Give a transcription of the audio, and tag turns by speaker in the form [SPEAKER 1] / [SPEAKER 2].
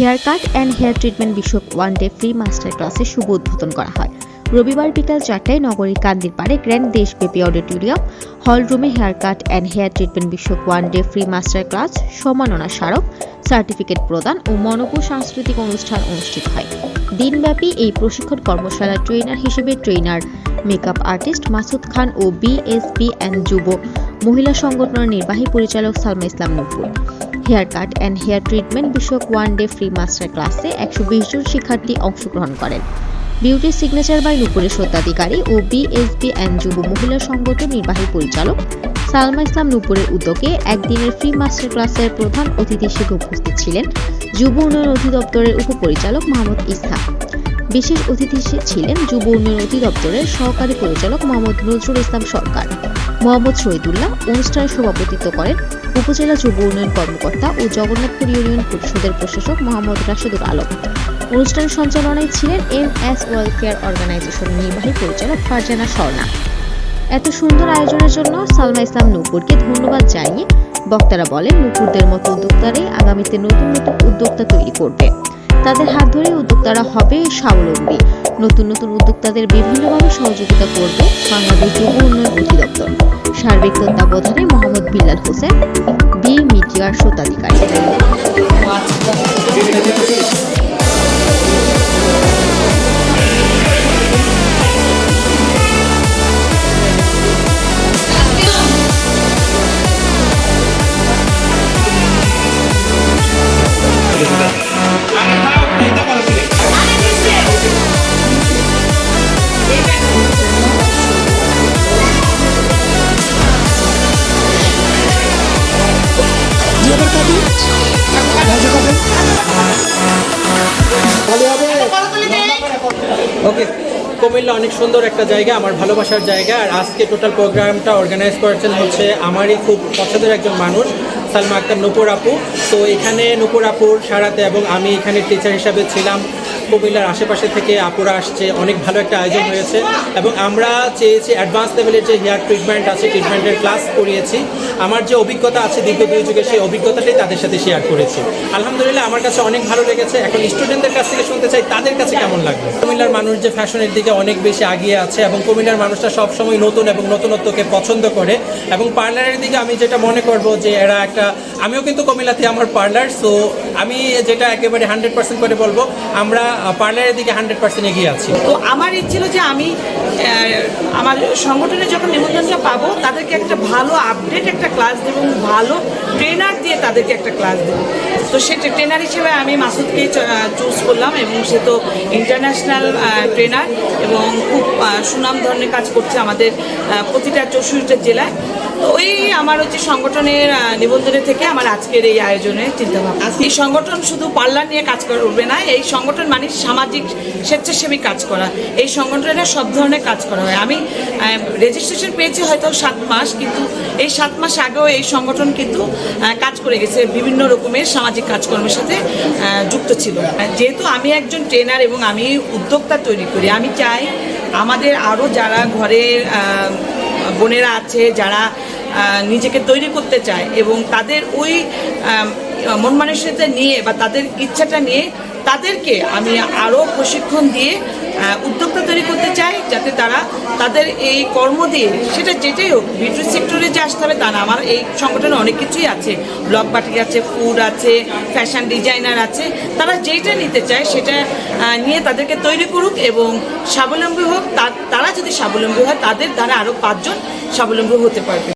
[SPEAKER 1] Hair cut and hair treatment বিষয়ক one day free master ক্লাসের শুভ উদ্বোধন করা হয়। রবিবার বিকাল চারটায় নগরীর কান্দির পাড়ে গ্র্যান্ড দেশব্যাপী auditorium, hall room hair cut and hair treatment বিষয়ক one day free master class, সম্মাননা স্মারক, সার্টিফিকেট প্রদান ও মনোপুর সাংস্কৃতিক অনুষ্ঠান অনুষ্ঠিত হয়। দিনব্যাপী এই প্রশিক্ষণ কর্মশালার ট্রেনার হিসেবে trainer, makeup artist Masud Khan O BSP and যুব মহিলা সংগঠনের নির্বাহী পরিচালক Salma Islam Nupur hair cut and hair treatment বিষয়ক ওয়ান ডে ফ্রি মাস্টার ক্লাসে একশো বিশ জন শিক্ষার্থী অংশগ্রহণ করেন। বিউটি সিগনেচার বাই নুপুরের সত্ত্বাধিকারী ও বিএসবি অ্যান্ড যুব মহিলা সংগঠন নির্বাহী পরিচালক সালমা ইসলাম নুপুরের উদ্যোগে একদিনের ফ্রি মাস্টার ক্লাসের প্রধান অতিথি হিসেবে উপস্থিত ছিলেন যুব উন্নয়ন অধিদপ্তরের উপপরিচালক মোহাম্মদ ইসহাক। বিশেষ অতিথি ছিলেন যুব উন্নয়ন অধিদপ্তরের সহকারী পরিচালক মোহাম্মদ নজরুল ইসলাম সরকার। মোহাম্মদ শহীদুল্লাহ অনুষ্ঠানে সভাপতিত্ব করেন উপজেলা যুব উন্নয়ন কর্মকর্তা ও জগন্নাথপুর ইউনিয়ন পরিষদের প্রশাসক মোহাম্মদ রাশেদুল আলম। অনুষ্ঠান সঞ্চালনায় ছিলেন এম এস ওয়েলফেয়ার অর্গানাইজেশন নির্বাহী পরিচালক ফারজানা স্বর্ণা এত সুন্দর আয়োজনের জন্য সালমা ইসলাম নূপুরকে ধন্যবাদ জানিয়ে বক্তারা বলেন, নূপুরদের মতো উদ্যোক্তারাই আগামীতে নতুন নতুন উদ্যোক্তা তৈরি করবে। তাদের হাত ধরে উদ্যোক্তারা হবে স্বাবলম্বী। নতুন নতুন উদ্যোক্তাদের বিভিন্নভাবে সহযোগিতা করবে বাংলাদেশ যুব উন্নয়ন অধিদপ্তর। সার্বিক তত্ত্বাবধানে মোহাম্মদ বিল্লাল হোসেন বি মিডিয়ার স্বত্বাধিকারী
[SPEAKER 2] ওকে, কুমিল্লা অনেক সুন্দর একটা জায়গা, আমার ভালোবাসার জায়গা, আর আজকে টোটাল প্রোগ্রামটা অর্গানাইজ করেছেন হচ্ছে আমারই খুব পছন্দের একজন মানুষ, সালমা আক্তার নুপুর আপু। তো এখানে নুপুর আপুর সারাতে এবং আমি এখানে টিচার হিসাবে ছিলাম। কুমিল্লার আশেপাশে থেকে আপুরা আসছে, অনেক ভালো একটা আয়োজন হয়েছে। এবং আমরা চেয়েছি অ্যাডভান্স লেভেলের যে হেয়ার ট্রিটমেন্ট আছে ট্রিটমেন্টের ক্লাস করিয়েছি। আমার যে অভিজ্ঞতা আছে দীর্ঘ দুই যুগে সেই অভিজ্ঞতাটাই তাদের সাথে শেয়ার করেছি। আলহামদুলিল্লাহ, আমার কাছে অনেক ভালো লেগেছে। এখন স্টুডেন্টদের কাছ থেকে শুনতে চাই, তাদের কাছে কেমন লাগবে কুমিল্লার মানুষ যে ফ্যাশনের দিকে অনেক বেশি আগিয়ে আছে এবং কুমিল্লার মানুষরা সবসময় নতুন এবং নতুনত্বকে পছন্দ করে। এবং পার্লারের দিকে আমি যেটা মনে করব যে এরা একটা আমিও কিন্তু কুমিল্লাতে আমার পার্লার সো আমি যেটা একেবারে হান্ড্রেড পার্সেন্ট করে বলব, আমরা পার্লারের দিকে হান্ড্রেড পার্সেন্ট এগিয়ে আছি।
[SPEAKER 3] তো আমার ইচ্ছে ছিল যে আমি আমার সংগঠনে যখন নিমন্ত্রণটা পাবো, তাদেরকে একটা ভালো আপডেট একটা ক্লাস দেবো এবং ভালো ট্রেনার দিয়ে তাদেরকে একটা ক্লাস দেবো। তো সেটা ট্রেনার হিসেবে আমি মাসুদকেই চুজ করলাম এবং সে তো ইন্টারন্যাশনাল ট্রেনার এবং খুব সুনাম ধরনের কাজ করছে আমাদের প্রতিটা চৌষট্টি জেলায়। ওই আমার হচ্ছে সংগঠনের আহ, নিবন্ধনে থেকে আমার আজকের এই আয়োজনে চিন্তা ভাবনা এই সংগঠন শুধু পার্লার নিয়ে কাজ করবে না এই সংগঠন মানে সামাজিক স্বেচ্ছাসেবী কাজ করা। এই সংগঠনে সব ধরনের কাজ করা হয়। আমি রেজিস্ট্রেশন পেয়েছি হয়তো সাত মাস কিন্তু এই সাত মাস আগেও এই সংগঠন কিন্তু কাজ করে গেছে বিভিন্ন রকমের সামাজিক কাজকর্মের সাথে যুক্ত ছিল। যেহেতু আমি একজন ট্রেনার এবং আমি উদ্যোক্তা তৈরি করি আমি চাই আমাদের আরও যারা আহ, বোনেরা আছে যারা নিজেকে তৈরি করতে চায় এবং তাদের ওই মন মানসিকতা নিয়ে বা তাদের ইচ্ছাটা নিয়ে তাদেরকে আমি আরও প্রশিক্ষণ দিয়ে উদ্যোক্তা তৈরি করতে চাই যাতে তারা তাদের এই কর্ম দিয়ে, সেটা যেটাই হোক বিউটি সেক্টরে যে আসতে হবে তা না। আমার এই সংগঠনে অনেক কিছুই আছে। ব্লক পার্টি আছে, ফুড আছে, ফ্যাশন ডিজাইনার আছে। তারা যেটা নিতে চায় সেটা নিয়ে তাদেরকে তৈরি করুক এবং স্বাবলম্বী হোক। তারা যদি স্বাবলম্বী হয়, তাদের দ্বারা আরও পাঁচজন স্বাবলম্বী হতে পারবে।